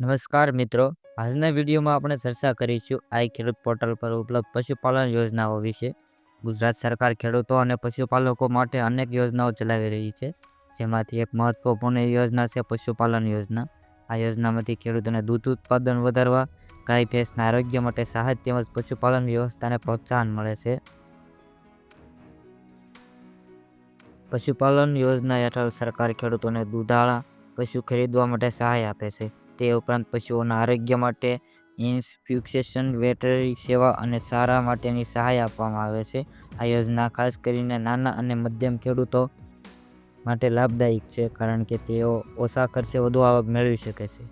નમસ્કાર મિત્રો. આજના વિડીયોમાં આપણે ચર્ચા કરીશું આઈ ખેડૂત પોર્ટલ પર ઉપલબ્ધ પશુપાલન યોજનાઓ વિશે. ગુજરાત સરકાર ખેડૂતો અને પશુપાલકો માટે અનેક યોજનાઓ ચલાવી રહી છે. જેમાંથી એક મહત્વપૂર્ણ યોજના છે પશુપાલન યોજના. આ યોજનામાંથી ખેડૂતોને દૂધ ઉત્પાદન વધારવા, ગાય, ભેંસના આરોગ્ય માટે સહાય તેમજ પશુપાલન વ્યવસ્થાને પ્રોત્સાહન મળે છે. પશુપાલન યોજના હેઠળ સરકાર ખેડૂતોને દૂધાળા, પશુ ખરીદવા માટે સહાય આપે છે. તે ઉપરાંત પશુઓના આરોગ્ય માટે ઇન્સ્પ્યુક્સેશન વેટરી સેવા અને સારા માટેની સહાય આપવામાં આવે છે. આ યોજના ખાસ કરીને નાના અને મધ્યમ ખેડૂતો માટે લાભદાયક છે, કારણ કે તેઓ ઓછા ખર્ચે વધુ આવક મેળવી શકે છે.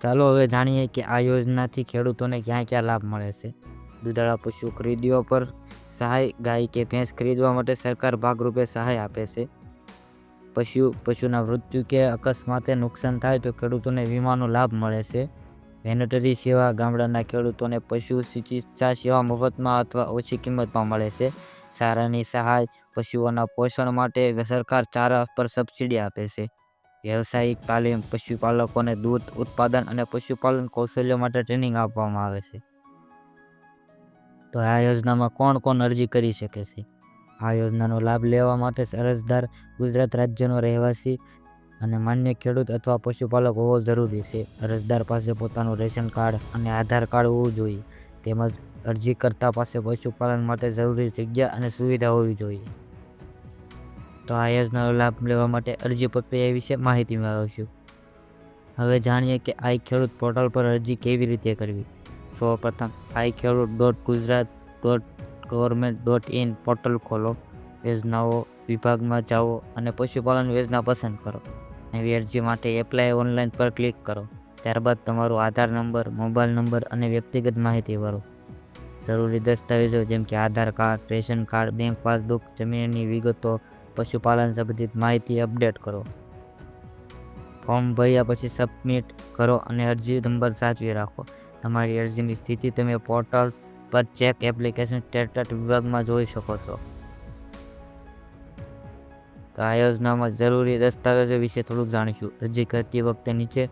ચાલો હવે જાણીએ કે આ યોજનાથી ખેડૂતોને ક્યાં ક્યાં લાભ મળે છે. દૂધાળા પશુ ખરીદવા પર સહાય, ગાય કે ભેંસ ખરીદવા માટે સરકાર ભાગરૂપે સહાય આપે છે. પશુ, પશુના મૃત્યુ કે અકસ્માતે નુકસાન થાય તો ખેડૂતોને વીમાનો લાભ મળે છે. વેનેટરી સેવા ગામડાના ખેડૂતોને પશુ ચિકિત્સા સેવા મફતમાં અથવા ઓછી કિંમતમાં મળે છે. સારાની સહાય પશુઓના પોષણ માટે સરકાર ચારા પર સબસિડી આપે છે. વ્યવસાયિક તાલીમ પશુપાલકોને દૂધ, ઉત્પાદન અને પશુપાલન કૌશલ્ય માટે ટ્રેનિંગ આપવામાં આવે છે. તો આ યોજનામાં કોણ કોણ અરજી કરી શકે છે? આ યોજનાનો લાભ લેવા માટે અરજદાર ગુજરાત રાજ્યનો રહેવાસી અને માન્ય ખેડૂત અથવા પશુપાલક હોવો જરૂરી છે. અરજદાર પાસે પોતાનું રેશન કાર્ડ અને આધાર કાર્ડ હોવું જોઈએ, તેમજ અરજીકર્તા પાસે પશુપાલન માટે જરૂરી જગ્યા અને સુવિધા હોવી જોઈએ. તો આ યોજનાનો લાભ લેવા માટે અરજી પ્રક્રિયા વિશે માહિતી મેળવશું. હવે જાણીએ કે આઈ ખેડૂત પોર્ટલ પર અરજી કેવી રીતે કરવી? સૌપ્રથમ, I Khedut dot Gujarat dot government dot in portal ખોલો યોજનાઓ વિભાગમાં જાઓ અને પશુપાલન યોજના પસંદ કરો. નવી અરજી માટે એપ્લાય ઓનલાઈન પર ક્લિક કરો. ત્યારબાદ તમારો આધાર નંબર, મોબાઈલ નંબર અને વ્યક્તિગત માહિતી ભરો. જરૂરી દસ્તાવેજો જેમ કે Aadhaar card, ration card bank passbook જમીનની વિગતો, પશુપાલન સંબંધિત માહિતી અપડેટ કરો. ફોર્મ ભર્યા પછી સબમિટ કરો અને અરજી નંબર સાચવી રાખો. તમારી અરજીની સ્થિતિ તમે પોર્ટલ પર ચેક એપ્લિકેશન સ્ટેટસ વિભાગમાં જોઈ શકો છો. આ યોજનામાં જરૂરી દસ્તાવેજો વિશે થોડુંક જાણીશું. અરજી કરતી વખતે નીચે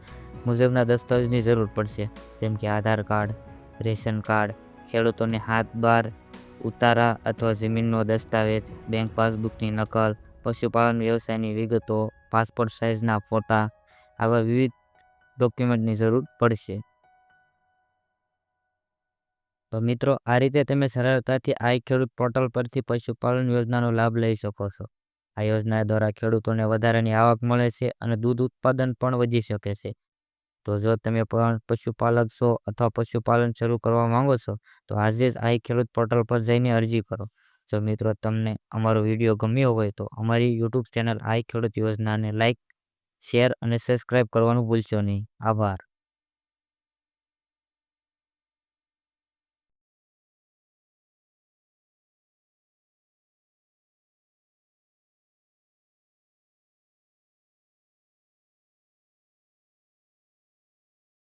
મુજબના દસ્તાવેજની જરૂર પડશે, જેમ કે આધાર કાર્ડ, રેશન કાર્ડ, ખેડૂતોને હાથ બાર ઉતારા અથવા જમીનનો દસ્તાવેજ, બેંક પાસબુકની નકલ, પશુપાલન વ્યવસાયની વિગતો, પાસપોર્ટ સાઇઝના ફોટા, આવા વિવિધ ડોક્યુમેન્ટની જરૂર પડશે. તો મિત્રો, આ રીતે તમે સરળતાથી આઈ ખેડૂત પોર્ટલ પરથી પશુપાલન યોજનાનો લાભ લઈ શકો છો. આ યોજના દ્વારા ખેડૂતોને વધારાની આવક મળે છે અને દૂધ ઉત્પાદન પણ વધી શકે છે. તો જો તમે પણ પશુપાલક છો અથવા પશુપાલન શરૂ કરવા માંગો છો, તો આજે જ આઈ ખેડૂત પોર્ટલ પર જઈને અરજી કરો. જો મિત્રો તમને અમારો વીડિયો ગમ્યો હોય તો અમારી યુટ્યુબ ચેનલ આઈ ખેડૂત યોજનાને લાઇક શેર અને સબસ્ક્રાઈબ કરવાનું ભૂલશો નહીં. આભાર.